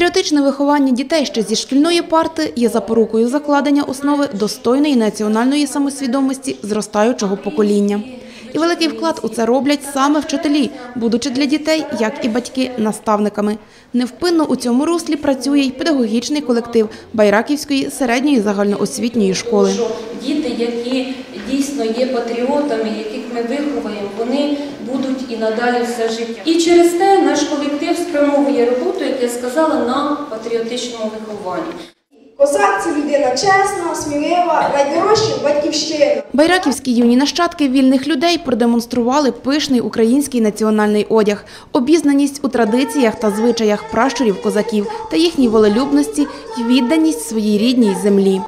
Патріотичне виховання дітей ще зі шкільної парти є запорукою закладення основи достойної національної самосвідомості зростаючого покоління. І великий вклад у це роблять саме вчителі, будучи для дітей, як і батьки, наставниками. Невпинно у цьому руслі працює й педагогічний колектив Байраківської середньої загальноосвітньої школи. діти, які дійсно є патріотами, яких ми виховуємо, вони будуть і надалі все життя. І через те наш колектив спрямовує роботу, як я сказала, на патріотичному вихованні. Козак це людина чесна, смілива, найдорожча батьківщина. Байраківські юні нащадки вільних людей продемонстрували пишний український національний одяг, обізнаність у традиціях та звичаях пращурів козаків та їхній волелюбності й відданість своїй рідній землі.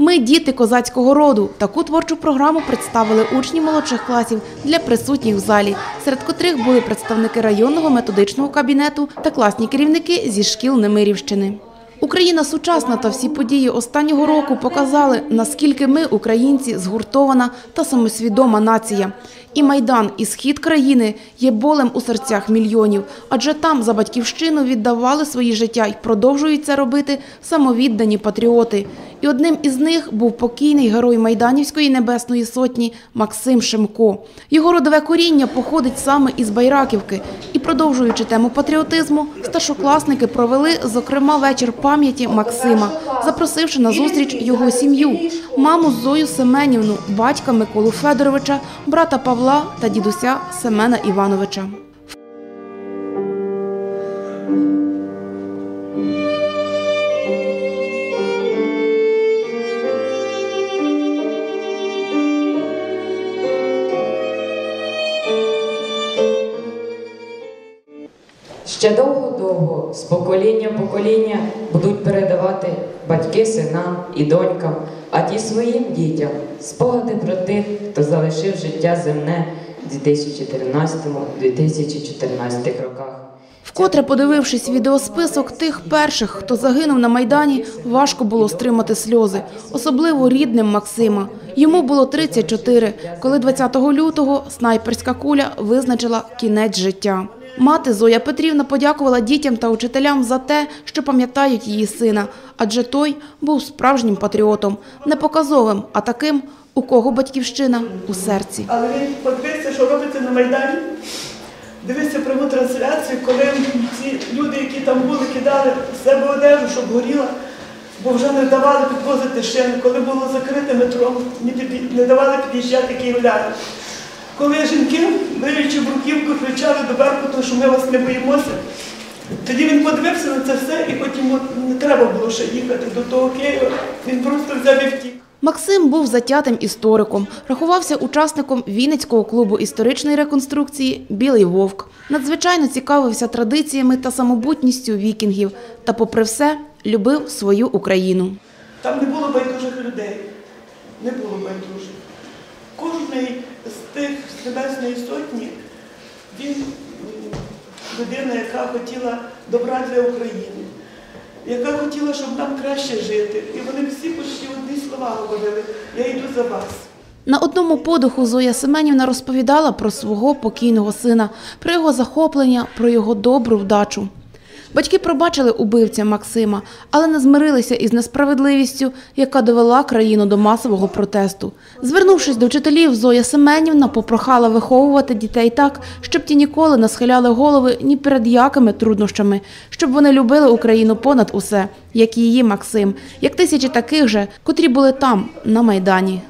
Ми діти козацького роду. Таку творчу програму представили учні молодших класів для присутніх в залі, серед котрих були представники районного методичного кабінету та класні керівники зі шкіл Немирівщини. Україна сучасна та всі події останнього року показали, наскільки ми, українці, згуртована та самосвідома нація. І Майдан, і схід країни є болем у серцях мільйонів, адже там за батьківщину віддавали свої життя і продовжують це робити самовіддані патріоти. І одним із них був покійний герой Майданівської небесної сотні Максим Шимко. Його родове коріння походить саме із Байраківки. І продовжуючи тему патріотизму, старшокласники провели, зокрема, вечір пам'яті Максима, запросивши на зустріч його сім'ю, маму Зою Семенівну, батька Миколу Федоровича, брата Павла та дідуся Семена Івановича. Ще довго-довго, з покоління в покоління будуть передавати батьки синам і донькам, а ті своїм дітям спогади про тих, хто залишив життя земне в 2013-2014 роках. Вкотре подивившись відеосписок тих перших, хто загинув на Майдані, важко було стримати сльози, особливо рідним Максима. Йому було 34, коли 20 лютого снайперська куля визначила кінець життя. Мати Зоя Петрівна подякувала дітям та учителям за те, що пам'ятають її сина, адже той був справжнім патріотом, не показовим, а таким, у кого батьківщина у серці. Але він подивився, що робиться на Майдані. Дивився пряму трансляцію, коли ці люди, які там були, кидали з себе одежу, щоб горіла, бо вже не давали підвозити шини. Коли було закрите метро, не, давали під'їжджати київляни. Коли жінки, виючи бруківку, кричали до Беркуту, що ми вас не боїмося, тоді він подивився на це все і потім не треба було ще їхати до того Києва. Він просто взяв і втік. Максим був затятим істориком, рахувався учасником Вінницького клубу історичної реконструкції Білий вовк. Надзвичайно цікавився традиціями та самобутністю вікінгів та, попри все, любив свою Україну. Там не було байдужих людей. Не було байдужих. Кожний з тих Небесної сотні, він людина, яка хотіла добра для України, яка хотіла, щоб нам краще жити. І вони всі почти одні слова говорили Я йду за вас. На одному подиху Зоя Семенівна розповідала про свого покійного сина, про його захоплення, про його добру вдачу. Батьки пробачили убивця Максима, але не змирилися із несправедливістю, яка довела країну до масового протесту. Звернувшись до вчителів, Зоя Семенівна попрохала виховувати дітей так, щоб ті ніколи не схиляли голови ні перед якими труднощами, щоб вони любили Україну понад усе, як і її Максим, як тисячі таких же, котрі були там, на Майдані.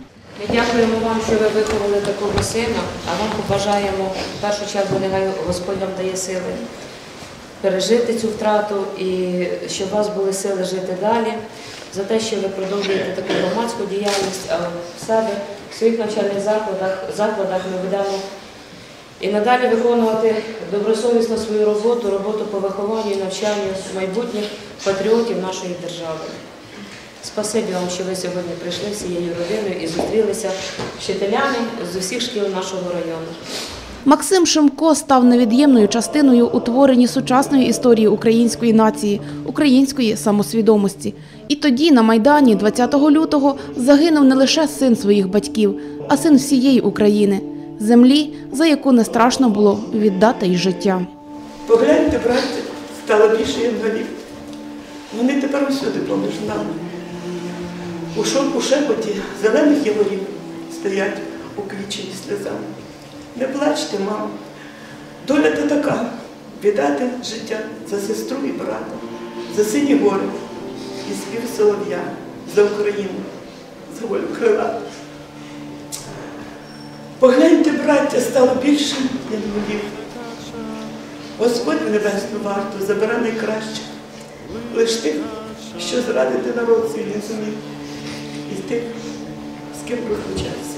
Ми дякуємо вам, що ви виховали такого сина, а вам побажаємо в першу чергу, нехай Господь вам дає сили пережити цю втрату і щоб у вас були сили жити далі, за те, що ви продовжуєте таку громадську діяльність, а в себе в своїх навчальних закладах, закладах ми будемо і надалі виконувати добросовісно свою роботу, роботу по вихованню і навчанню майбутніх патріотів нашої держави. Спасибі вам, що ви сьогодні прийшли всією родиною і зустрілися з вчителями з усіх шкіл нашого району. Максим Шимко став невід'ємною частиною у творенні сучасної історії української нації, української самосвідомості. І тоді, на Майдані, 20 лютого, загинув не лише син своїх батьків, а син всієї України, землі, за яку не страшно було віддати й життя. Погляньте, братці, стало більше інвалів. Вони тепер усюди поміж нами. У, шо- шепоті зелених яворів стоять уквічені сльозами. Не плачте, мамо, доля та така. Віддати життя за сестру і брата, за сині гори і спів солов'я, за Україну, за волю крила. Погляньте, браття, стало більше, як волів. Господь в небесну варту забере найкраще, лиш тих, що зрадити народ свій не зумів, і тих, з ким розлучався